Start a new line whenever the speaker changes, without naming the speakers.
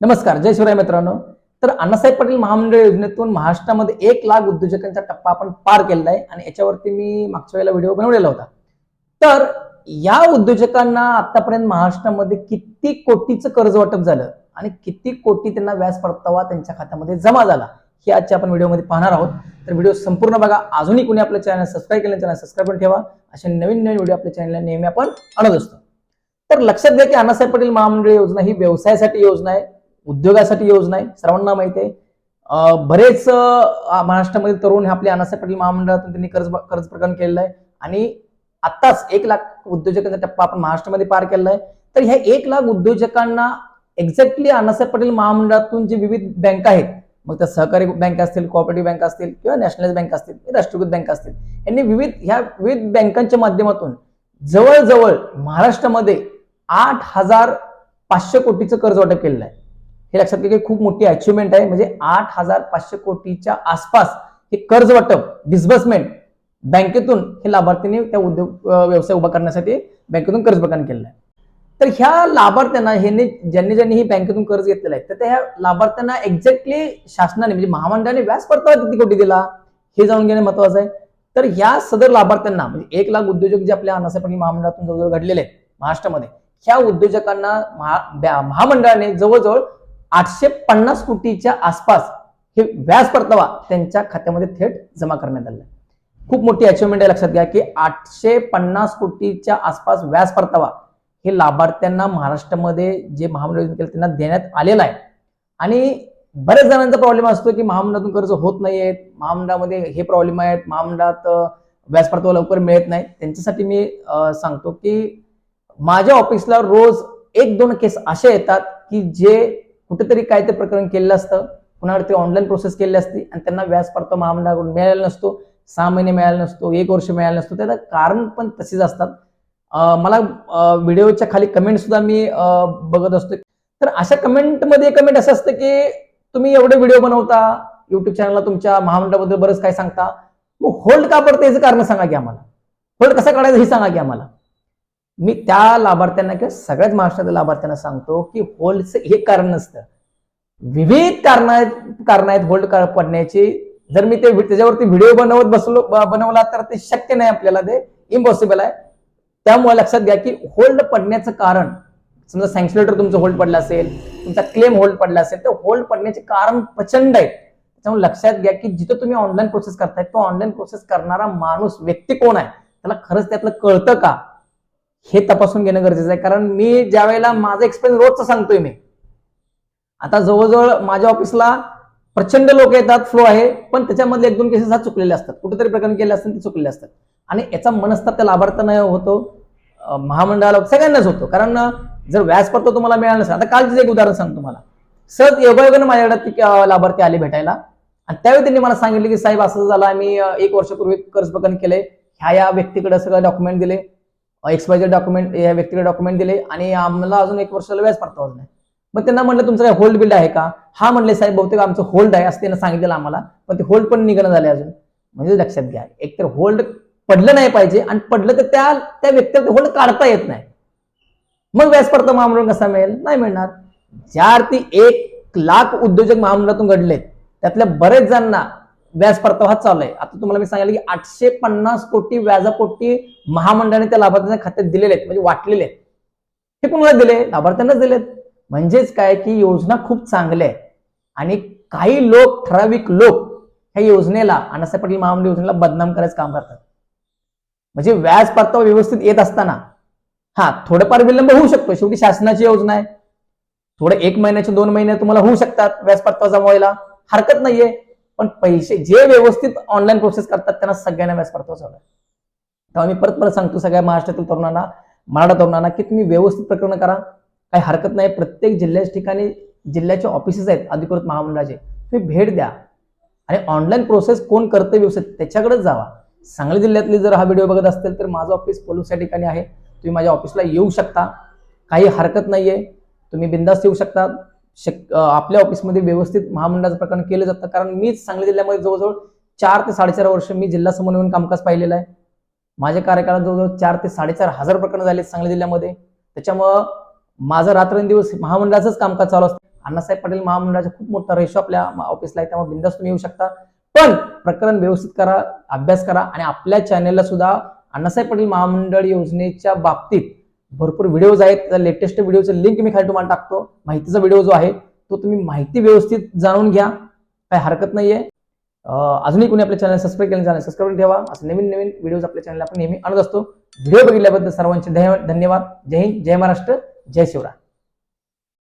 नमस्कार जय शिवराय मित्रांनो. तर अण्णासाहेब पाटील महामंडळ योजनेतून महाराष्ट्रामध्ये एक लाख उद्योजकांचा टप्पा आपण पार केलेला आहे आणि याच्यावरती मी मागच्या वेळेला व्हिडिओ बनवलेला होता. तर या उद्योजकांना आतापर्यंत महाराष्ट्रामध्ये किती कोटीचं कर्ज वाटप झालं आणि किती कोटी त्यांना व्याज परतावा त्यांच्या खात्यामध्ये जमा झाला हे आजच्या आपण व्हिडिओमध्ये पाहणार आहोत. तर व्हिडिओ संपूर्ण बघा. अजूनही कोणी आपल्या चॅनल सबस्क्राईब केलं चॅनल सबस्क्राईब पण ठेवा. अशा नवीन नवीन व्हिडिओ आपल्या चॅनलला नेहमी आपण आणत असतो. तर लक्षात घ्या की अण्णासाहेब पाटील महामंडळ योजना ही व्यवसायासाठी योजना आहे. उद्योगासाठी योजना आहे. सर्वांना माहिती आहे. बरेच महाराष्ट्रामध्ये तरुण हे आपल्या अण्णासाहेब पाटील महामंडळातून त्यांनी कर्ज कर्ज प्रकरण केलेलं आहे. आणि आत्ताच एक लाख उद्योजकांचा टप्पा आपण महाराष्ट्रामध्ये पार केलेला आहे. तर ह्या एक लाख उद्योजकांना एक्झॅक्टली अण्णासाहेब पाटील महामंडळातून जे विविध बँका आहेत मग त्या सहकारी बँका असतील कोऑपरेटिव्ह बँक असतील किंवा नॅशनलाइज बँक असतील राष्ट्रीयकृत बँक असतील यांनी विविध ह्या विविध बँकांच्या माध्यमातून जवळजवळ महाराष्ट्रामध्ये आठ हजार पाचशे कोटीचं कर्ज वाटप केलेलं आहे. हे लक्षात घ्या की खूप मोठी अचिव्हमेंट आहे. म्हणजे आठ हजार पाचशे कोटीच्या आसपास हे कर्ज वाटप डिस्बर्समेंट बँकेतून हे लाभार्थीने त्या उद्योग व्यवसाय उभा करण्यासाठी बँकेतून कर्ज प्रदान केलेलं आहे. तर ह्या लाभार्थ्यांना ह्यांनी ज्यांनी ज्यांनी ही बँकेतून कर्ज घेतलेलं आहे तर त्या लाभार्थ्यांना एक्झॅक्टली शासनाने म्हणजे महामंडळाने व्याज परतावा किती कोटी दिला? हे जाणून घेणे महत्वाचं आहे. तर ह्या सदर लाभार्थ्यांना म्हणजे एक लाख उद्योजक जे आपल्या अण्णासाहेब पाटील महामंडळातून जवळजवळ घडलेले आहेत महाराष्ट्रामध्ये ह्या उद्योजकांना महा- महामंडळाने जवळजवळ आठशे पन्नास कोटीच्या आसपास हे व्याज परतावा त्यांच्या खात्यामध्ये थेट जमा करण्यात आला खूप मोठी अचिव्हमेंट आहे. लक्षात घ्या की आठशे पन्नास कोटीच्या आसपास व्याज परतावा हे लाभार्थ्यांना महाराष्ट्रामध्ये जे महामंडळ योजना केलं त्यांना देण्यात आलेला आहे. आणि बऱ्याच जणांचा प्रॉब्लेम असतो की महामंडळातून कर्ज होत नाहीयेत महामंडळामध्ये हे प्रॉब्लेम आहेत. महामंडळात व्याज परतावा लवकर मिळत नाही. त्यांच्यासाठी मी सांगतो की माझ्या ऑफिसला रोज एक दोन केस असे येतात की जे कुठेतरी काय ते प्रकरण केलेलं असतं. कुणाकडे ऑनलाईन प्रोसेस केली असती आणि त्यांना व्याज परतावा महामंडळाकडून मिळालेला नसतो. सहा महिने मिळाला नसतो एक वर्ष मिळालं नसतो. त्याचं कारण पण तसेच असतात. मला व्हिडिओच्या खाली कमेंट सुद्धा मी बघत असतो तर अशा कमेंटमध्ये कमेंट असं असतं की तुम्ही एवढे व्हिडिओ बनवता युट्यूब चॅनलला तुमच्या महामंडळाबद्दल बरंच काय सांगता. मग होल्ड का पडतं याचं कारण सांगा की आम्हाला. होल्ड कसा काढायचं हे सांगा की आम्हाला. मी त्या लाभार्थ्यांना किंवा सगळ्याच महाराष्ट्रातील लाभार्थ्यांना सांगतो की होल्डचं हे कारण नसतं. विविध कारण आहेत कारण आहेत होल्ड पडण्याची जर मी ते त्याच्यावरती व्हिडिओ बनवत बसलो बनवला तर ते शक्य नाही आपल्याला ते इम्पॉसिबल आहे. त्यामुळे लक्षात घ्या की होल्ड पडण्याचं कारण समजा सँक्शन तुमचं होल्ड पडलं असेल तुमचा क्लेम होल्ड पडला असेल तर होल्ड पडण्याचे कारण प्रचंड आहे त्यामुळे लक्षात घ्या की जिथं तुम्ही ऑनलाईन प्रोसेस करताय तो ऑनलाईन प्रोसेस करणारा माणूस व्यक्ती कोण आहे? त्याला खरंच त्यातलं कळतं का? हे तपासून घेणं गरजेचं आहे. कारण मी ज्या वेळेला माझा एक्सपिरियन्स रोजचा सांगतोय मी. आता जवळजवळ माझ्या ऑफिसला प्रचंड लोक येतात फ्लो आहे. पण त्याच्यामधले एक दोन केसेस हा चुकलेले असतात. कुठेतरी प्रकरण केले असतात ते चुकलेले असतात. आणि याचा मनस्ताप त्या लाभार्थ्यांना होतो. महामंडळाला सगळ्यांनाच होतो. कारण जर व्याज पडतो तुम्हाला मिळालं नसेल. आता कालच एक उदाहरण सांगतो तुम्हाला. सहज योगायोगानं माझ्याकडे ती, लाभार्थी आले भेटायला. आणि त्यावेळी त्यांनी मला सांगितलं की साहेब असं झालं. आम्ही एक वर्षापूर्वी कर्ज प्रकरण केलंय. ह्या या व्यक्तीकडे सगळं डॉक्युमेंट दिले एक्सपायझर डॉक्युमेंट या व्यक्तीकडे डॉक्युमेंट दिले आणि आम्हाला अजून एक वर्षाला व्याज परतावत नाही मग त्यांना म्हणलं तुमचं काय होल्ड बिल्ड आहे का? हा म्हणले साहेब बहुतेक आमचं होल्ड आहे असं त्यांना सांगितलं आम्हाला. पण ते होल्ड पण निघणं झाले अजून. म्हणजे लक्षात घ्या एकतर होल्ड पडलं नाही पाहिजे आणि पडलं तर त्या त्या व्यक्तीला होल्ड काढता येत नाही. मग व्याज परतावा महामंडळ कसा मिळेल? नाही मिळणार. ज्या अर्थी एक लाख उद्योजक महामंडळातून घडलेत त्यातल्या बरेच जणांना व्याज परतावा हा चालू आहे. आता तुम्हाला मी सांगितलं की आठशे पन्नास कोटी व्याजापोटी महामंडळाने त्या लाभार्थ्यांच्या खात्यात दिलेले आहेत म्हणजे वाटलेले आहेत. हे कोणाला दिले? लाभार्थ्यांनाच दिलेत. म्हणजेच काय की योजना खूप चांगल्या आहे आणि काही लोक ठराविक लोक ह्या योजनेला अण्णासाहेब पाटील महामंडळ योजनेला बदनाम करायचं काम करतात. म्हणजे व्याज परतावा व्यवस्थित येत असताना हा थोडंफार विलंब होऊ शकतो. शेवटी शासनाची योजना आहे. थोडं एक महिन्याचे दोन महिने तुम्हाला होऊ शकतात व्याज परतावा जमवायला. हरकत नाहीये. पण पैसे जे व्यवस्थित ऑनलाईन प्रोसेस करतात त्यांना सगळ्यांना व्याज परतावा चालू आहे तेव्हा मी परत परत सांगतो सगळ्या महाराष्ट्रातील तरुणांना मराठा तरुणांना की तुम्ही व्यवस्थित प्रकरण करा. काही हरकत नाही प्रत्येक जिल्ह्याच्या ठिकाणी जिल्ह्याचे ऑफिसेस आहेत अधिकृत महामंडळाचे. तुम्ही भेट द्या. आणि ऑनलाईन प्रोसेस कोण करतं व्यवस्थित त्याच्याकडेच जावा. सांगली जिल्ह्यातली जर हा व्हिडिओ बघत असतील तर माझं ऑफिस पोलूसच्या ठिकाणी आहे. तुम्ही माझ्या ऑफिसला येऊ शकता. काही हरकत नाहीये. तुम्ही बिंदास्त येऊ शकता. शक आपल्या ऑफिसमध्ये व्यवस्थित महामंडळाचं प्रकरण केलं जातं. कारण मीच सांगली जिल्ह्यामध्ये जवळजवळ चार ते साडेचार वर्ष मी जिल्हा समन्वयन कामकाज पाहिलेलं आहे. माझ्या कार्यकाळात जवळजवळ चार ते साडेचार हजार प्रकरण झाले सांगली जिल्ह्यामध्ये. त्याच्यामुळं माझं रात्रंदिवस महामंडळाचंच कामकाज चालू असतं. अण्णासाहेब पाटील महामंडळाचा खूप मोठा रेशो आपल्या ऑफिसला आहे त्यामुळे बिंदास तुम्ही येऊ शकता. पण प्रकरण व्यवस्थित करा अभ्यास करा आणि आपल्या चॅनेलला सुद्धा अण्णासाहेब पाटील महामंडळ योजनेच्या बाबतीत भरपूर व्हिडिओज आहेत. त्या लेटेस्ट व्हिडिओचे लिंक मी खाली तुम्हाला टाकतो. माहितीचा व्हिडिओ जो आहे तो तुम्ही माहिती व्यवस्थित जाणून घ्या. काही हरकत नाहीये. अजूनही कोणी आपल्या चॅनल सबस्क्राईब केलं चॅनल सबस्क्राईब करून ठेवा. असं नवीन नवीन व्हिडिओज आपल्या चॅनल आपण नेहमी आणत असतो. व्हिडिओ बघितल्याबद्दल सर्वांचे धन्यवाद. जय हिंद जय महाराष्ट्र जय शिवराय.